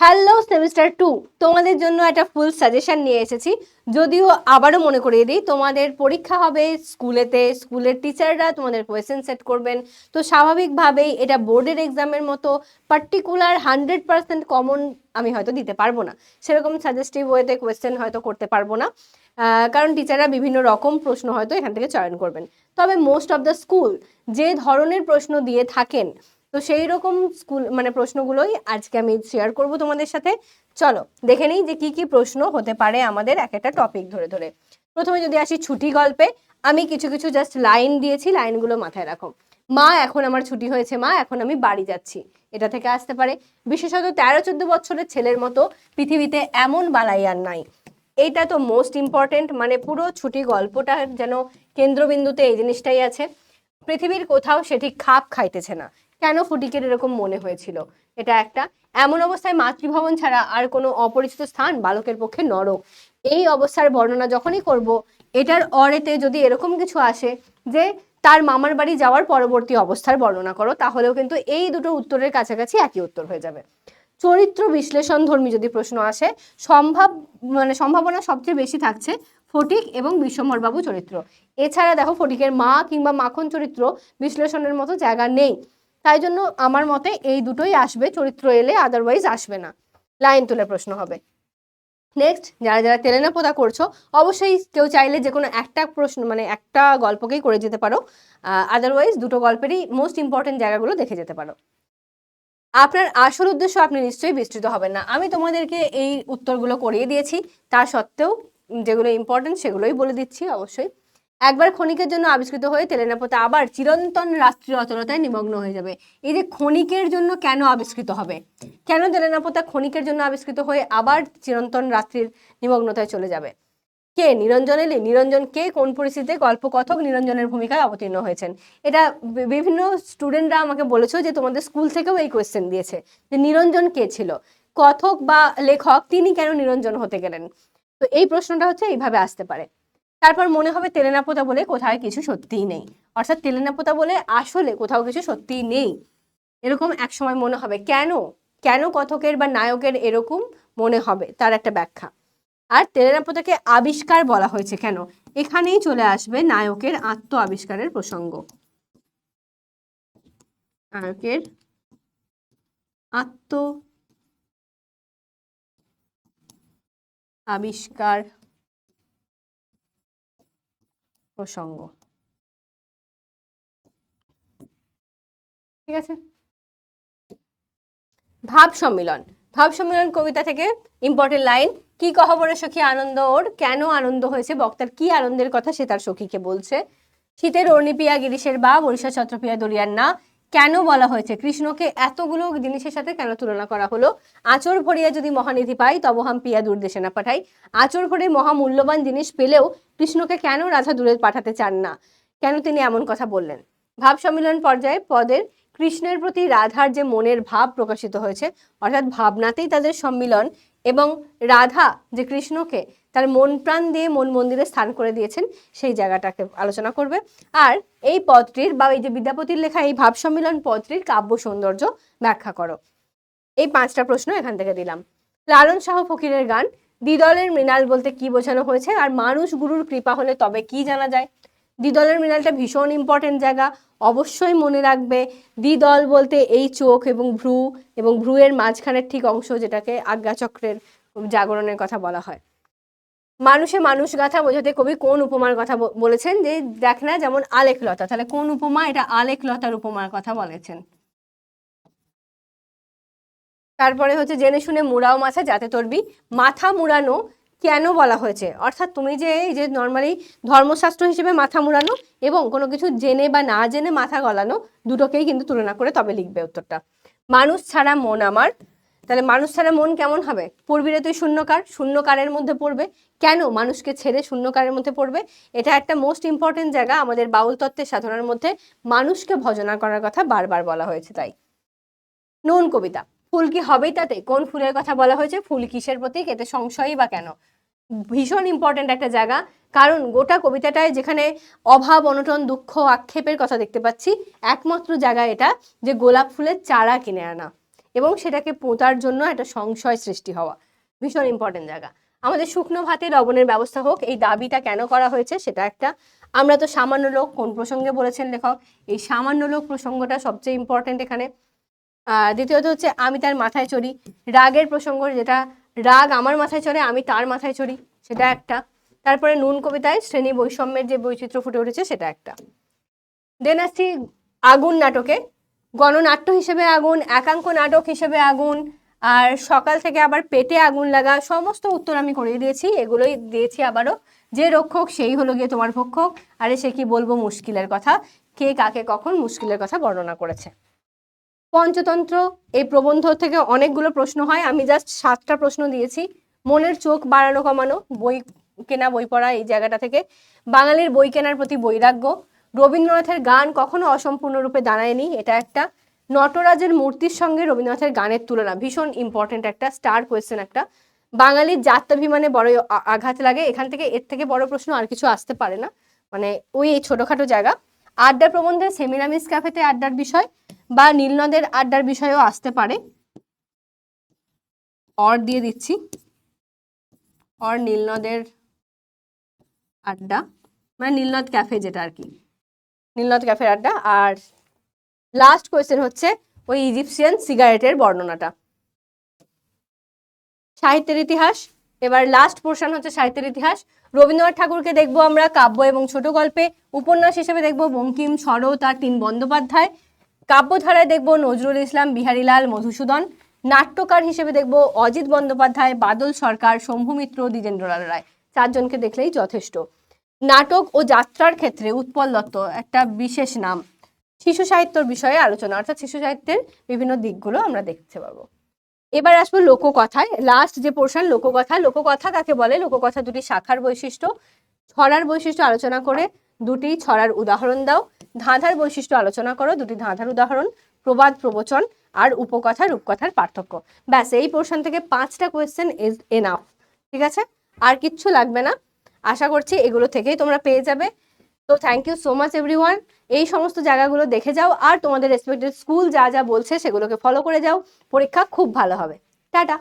Hello semester two তোমাদের জন্য একটা ফুল সাজেশন নিয়ে এসেছি। যদিও আবারও মনে করিয়ে দিই, তোমাদের পরীক্ষা হবে স্কুলেতে। স্কুলের টিচাররা তোমাদের কোয়েশ্চেন সেট করবেন। তো স্বাভাবিকভাবেই এটা বোর্ডের এক্সামের মতো পার্টিকুলার হান্ড্রেড পার্সেন্ট কমন আমি হয়তো দিতে পারব না। সেরকম সাজেস্টিভ ওয়েতে কোয়েশ্চেন হয়তো করতে পারব না। কারণ টিচাররা বিভিন্ন রকম প্রশ্ন হয়তো এখান থেকে চয়ন করবেন। তবে মোস্ট অফ দ্য স্কুল যে ধরনের প্রশ্ন দিয়ে থাকেন তো সেই রকম স্কুল মানে প্রশ্নগুলোই আজকে আমি শেয়ার করব তোমাদের সাথে। চলো, দেখে নিই যে কি কি প্রশ্ন হতে পারে আমাদের এক একটা টপিক ধরে ধরে। প্রথমে যদি আসি ছুটি গল্পে, আমি কিছু কিছু জাস্ট লাইন দিয়েছি লাইনগুলো মাথায় রাখো। মা, এখন আমার ছুটি হয়েছে মা, এখন আমি বাড়ি যাচ্ছি। এটা থেকে আসতে পারে। বিশেষত তেরো চোদ্দ বছরের ছেলের মতো পৃথিবীতে এমন বালাই আর নাই। এইটা তো মোস্ট ইম্পর্টেন্ট মানে পুরো ছুটি গল্পটা যেন কেন্দ্রবিন্দুতে এই জিনিসটাই আছে। পৃথিবীর কোথাও সে ঠিক খাপ খাইতেছে না। কেন ফটিকের এরকম মনে হয়েছিল? এটা একটা। এমন অবস্থায় মাতৃভবন ছাড়া আর কোনো অপরিচিত স্থান বালকের পক্ষে নরক। এই অবস্থার বর্ণনা যখনই করব, এটার অরেতে যদি এরকম কিছু আসে যে তার মামার বাড়ি যাওয়ার পরবর্তী অবস্থার বর্ণনা করো, তাহলেও কিন্তু এই দুটো উত্তরের কাছাকাছি একই উত্তর হয়ে যাবে। চরিত্র বিশ্লেষণ ধর্মী যদি প্রশ্ন আসে, সম্ভাব মানে সম্ভাবনা সবচেয়ে বেশি থাকছে ফটিক এবং বিশ্বম্বরবাবু চরিত্র। এছাড়া দেখো, ফটিকের মা কিংবা মাখন চরিত্র বিশ্লেষণের মতো জায়গা নেই। তাই জন্য আমার মতে এই দুটোই আসবে, চরিত্র এলে আদারওয়াইজ আসবে না। লাইন তুলে প্রশ্ন হবে। নেক্সট যারা যারা তেলেনাপোতা করছ, অবশ্যই কেউ চাইলে যে কোনো একটা প্রশ্ন মানে একটা গল্পকেই করে যেতে পারো। আদারওয়াইজ দুটো গল্পেরই মোস্ট ইম্পর্টেন্ট জায়গাগুলো দেখে যেতে পারো। আপনার আসল উদ্দেশ্য আপনি নিশ্চয়ই বিস্তৃত হবেন না। আমি তোমাদেরকে এই উত্তরগুলো করিয়ে দিয়েছি। তা সত্ত্বেও যেগুলো ইম্পর্টেন্ট সেগুলোই বলে দিচ্ছি, অবশ্যই। একবার ক্ষণিকের জন্য আবিষ্কৃত হয়ে তেলেনাপোতা আবার চিরন্তন রাষ্ট্রীয় অচলতায় নিমগ্ন হয়ে যাবে। এই যে ক্ষণিকের জন্য কেন আবিষ্কৃত হবে? কেন তেলেনাপোতা ক্ষণিকের জন্য আবিষ্কৃত হয়ে আবার চিরন্তন রাত্রির নিমগ্নতায় চলে যাবে? কে? নিরঞ্জন এলে। নিরঞ্জন কে? কোন পরিস্থিতিতে গল্পকথক নিরঞ্জনের ভূমিকায় অবতীর্ণ হয়েছেন? এটা বিভিন্ন স্টুডেন্টরা আমাকে বলেছ যে তোমাদের স্কুল থেকেও এই কোয়েশ্চেন দিয়েছে। যে নিরঞ্জন কে ছিল? কথক বা লেখক, তিনি কেন নিরঞ্জন হতে গেলেন? তো এই প্রশ্নটা হচ্ছে এইভাবে আসতে পারে। তারপর মনে হবে তেলেনাপোতা বলে কোথায় কিছু সত্যিই নেই। অর্থাৎ তেলেনাপোতা বলে আসলে কোথাও কিছু সত্যিই নেই। এরকম এক সময় মনে হবে, কেন? কেন কথকের বা নায়কের এরকম মনে হবে? তার একটা ব্যাখ্যা। আর তেলেনাপোতাকে আবিষ্কার বলা হয়েছে কেন? এখানেই চলে আসবে নায়কের আত্ম আবিষ্কারের প্রসঙ্গ। নায়কের আত্ম আবিষ্কার প্রসঙ্গ। ঠিক আছে? ভাব সম্মিলন। ভাব সম্মিলন কবিতা থেকে ইম্পর্টেন্ট লাইন কি কহবরে সখী আনন্দ ওর, কেন আনন্দ হয়েছে, বক্তার কি আনন্দের কথা সে তার সখীকে বলছে। শীতের অর্ণিপিয়া গিরিশের বা বরিশা ছত্রপিয়া দরিয়ার না কেন বলা হয়েছে? কৃষ্ণকে এতগুলো জিনিসের সাথে কেন তুলনা করা হলো? আচর ভরিয়া যদি মহানিধি পাই, তব হাম পিয়া দূর দেশে না পাঠাই। আচর ভরে মহামূল্যবান জিনিস পেলেও কৃষ্ণকে কেন রাধা দূরে পাঠাতে চান না? কেন তিনি এমন কথা বললেন? ভাব সম্মিলন পর্যায়ে পদের কৃষ্ণের প্রতি রাধার যে মনের ভাব প্রকাশিত হয়েছে, অর্থাৎ ভাবনাতেই তাদের সম্মিলন এবং রাধা যে কৃষ্ণকে তার মন প্রাণ দিয়ে মন মন্দিরে স্থান করে দিয়েছেন, সেই জায়গাটাকে আলোচনা করবে। আর এই পদটির বা এই যে বিদ্যাপতির লেখা এই ভাব সম্মিলন পদটির কাব্য সৌন্দর্য ব্যাখ্যা করো। এই পাঁচটা প্রশ্ন এখান থেকে দিলাম। লালন শাহ ফকিরের গান, দ্বিদলের মৃণাল বলতে কি বোঝানো হয়েছে আর মানুষ গুরুর কৃপা হলে তবে কি জানা যায়? দ্বিদলের মৃণালটা ভীষণ ইম্পর্টেন্ট জায়গা, অবশ্যই মনে রাখবে দ্বিদল বলতে এই চোখ এবং ভ্রু এবং ভ্রুয়ের মাঝখানের ঠিক অংশ যেটাকে আজ্ঞাচক্রের জাগরণের কথা বলা হয়। মানুষে মানুষ গাথা বোঝাতে কবি কোন উপমার কথা বলেছেন? যে দেখ না যেমন আলেখলতা তাহলে কোন উপমা? এটা আলেখলতার উপমার কথা বলেছেন। তারপরে হচ্ছে জেনে শুনে মুড়াও মাথা যাতে তোরবি মাথা মুড়ানো কেন বলা হয়েছে? অর্থাৎ তুমি যে এই যে নর্মালি ধর্মশাস্ত্র হিসেবে মাথা মুড়ানো এবং কোনো কিছু জেনে বা না জেনে মাথা গলানো দুটোকেই কিন্তু তুলনা করে তবে লিখবে উত্তরটা। মানুষ ছাড়া মন আমার তাহলে মানুষ ছাড়া মন কেমন হবে? পড়বি রে তুই শূন্যকার, শূন্যকারের মধ্যে পড়বে। কেন মানুষকে ছেড়ে শূন্যকারের মধ্যে পড়বে? এটা একটা মোস্ট ইম্পর্টেন্ট জায়গা আমাদের বাউল তত্ত্বের সাধনার মধ্যে। মানুষকে ভজনা করার কথা বারবার বলা হয়েছে তাই। নুন কবিতা, ফুল কি হবেই তাতে? কোন ফুলের কথা বলা হয়েছে? ফুল কিসের প্রতীক? এতে সংশয়ই বা কেন? ভীষণ ইম্পর্ট্যান্ট একটা জায়গা। কারণ গোটা কবিতাটায় যেখানে অভাব, অনটন, দুঃখ, আক্ষেপের কথা দেখতে পাচ্ছি, একমাত্র জায়গা এটা যে গোলাপ ফুলের চারা কিনে আনা। এবং সেটাকে পোঁতার জন্য একটা সংশয় সৃষ্টি হওয়া ভীষণ ইম্পর্টেন্ট জায়গা। আমাদের শুকনো ভাতে লবণের ব্যবস্থা হোক, এই দাবিটা কেন করা হয়েছে সেটা একটা। আমরা তো সামান্য লোক, কোন প্রসঙ্গে বলেছেন লেখক, এই সামান্য লোক প্রসঙ্গটা সবচেয়ে ইম্পর্টেন্ট এখানে। দ্বিতীয়ত হচ্ছে, আমি তার মাথায় চড়ি। রাগের প্রসঙ্গ, যেটা রাগ আমার মাথায় চড়ে, আমি তার মাথায় চড়ি, সেটা একটা। তারপরে নুন কবিতায় শ্রেণি বৈষম্যের যে বৈচিত্র্য ফুটে উঠেছে, সেটা একটা। দেন আসছি আগুন নাটকে। গণনাট্য হিসেবে আগুন, একাঙ্ক নাটক হিসেবে আগুন, আর সকাল থেকে আবার পেটে আগুন লাগা, সমস্ত উত্তর আমি করিয়ে দিয়েছি, এগুলোই দিয়েছি আবারও। যে রক্ষক, সেই হলো গিয়ে তোমার ভক্ষক। আরে সে কি বলব, মুশকিলের কথা। কে কাকে কখন মুশকিলের কথা বর্ণনা করেছে? পঞ্চতন্ত্র, এই প্রবন্ধ থেকে অনেকগুলো প্রশ্ন হয়। আমি জাস্ট সাতটা প্রশ্ন দিয়েছি। মনের চোখ বাড়ানো কমানো, বই কেনা, বই পড়া, এই জায়গাটা থেকে। বাঙালির বই কেনার প্রতি বৈরাগ্য রবীন্দ্রনাথের গান কখনো অসম্পূর্ণরূপে দাঁড়ায়নি, এটা একটা নটরাজের মূর্তির সঙ্গে রবীন্দ্রনাথের গানের তুলনা, ভীষণ ইম্পর্টেন্ট একটা স্টার কোয়েশ্চেন একটা। বাঙালির জাত্যাভিমানে বড় আঘাত লাগে, এখান থেকে এর থেকে বড় প্রশ্ন আর কিছু আসতে পারে না। মানে ওই এই ছোটোখাটো জায়গা। আড্ডা প্রবন্ধে সেমিনামিস ক্যাফেতে আড্ডার বিষয় বা নীলনদের আড্ডার বিষয়েও আসতে পারে। অর দিয়ে দিচ্ছি। অর নীলনদের আড্ডা মানে নীলনদ ক্যাফে যেটা আর কি। নীলনদ ক্যাফের আড্ডা। আর লাস্ট কোয়েশ্চেন হচ্ছে ওই ইজিপসিয়ান সিগারেটের বর্ণনাটা। সাহিত্যের ইতিহাস, এবার লাস্ট পোর্শন হচ্ছে সাহিত্যের ইতিহাস। রবীন্দ্রনাথ ঠাকুরকে দেখব আমরা কাব্য এবং ছোট গল্পে, উপন্যাস হিসেবে দেখব বঙ্কিম শরৎ আর তিন বন্দ্যোপাধ্যায়। কাব্যধারায় দেখব নজরুল ইসলাম, বিহারীলাল, মধুসূদন। নাট্যকার হিসেবে দেখব অজিত বন্দ্যোপাধ্যায়, বাদল সরকার, শম্ভু মিত্র, দ্বিজেন্দ্রলাল রায়। চারজনকে দেখলেই যথেষ্ট। নাটক ও যাত্রার ক্ষেত্রে উৎপল দত্ত একটা বিশেষ নাম। শিশু সাহিত্যর বিষয়ে আলোচনা, অর্থাৎ শিশু সাহিত্যের বিভিন্ন দিকগুলো আমরা দেখতে পাবো। এবার আসব লোককথায়। লাস্ট যে পোর্শন লোককথা লোককথা কাকে বলে? লোককথা দুটি শাখার বৈশিষ্ট্য। ছড়ার বৈশিষ্ট্য আলোচনা করে, দুটি ছড়ার উদাহরণ দাও। ধাঁধার বৈশিষ্ট্য আলোচনা করো, দুটি ধাঁধার উদাহরণ, প্রবাদ, প্রবচন আর উপকথা, রূপকথার পার্থক্য। ব্যাস, এই পোর্শন থেকে পাঁচটা কোয়েশ্চেন ইজ এনাফ ঠিক আছে? আর কিচ্ছু লাগবে না। আশা করছি এগুলো থেকেই তোমরা পেয়ে যাবে। তো thank you so much everyone এই সমস্ত জায়গাগুলো দেখে যাও, আর তোমাদের রেসপেক্টেড স্কুল যা যা বলছে সেগুলোকে ফলো করে যাও। পরীক্ষা খুব ভালো হবে। টাটা।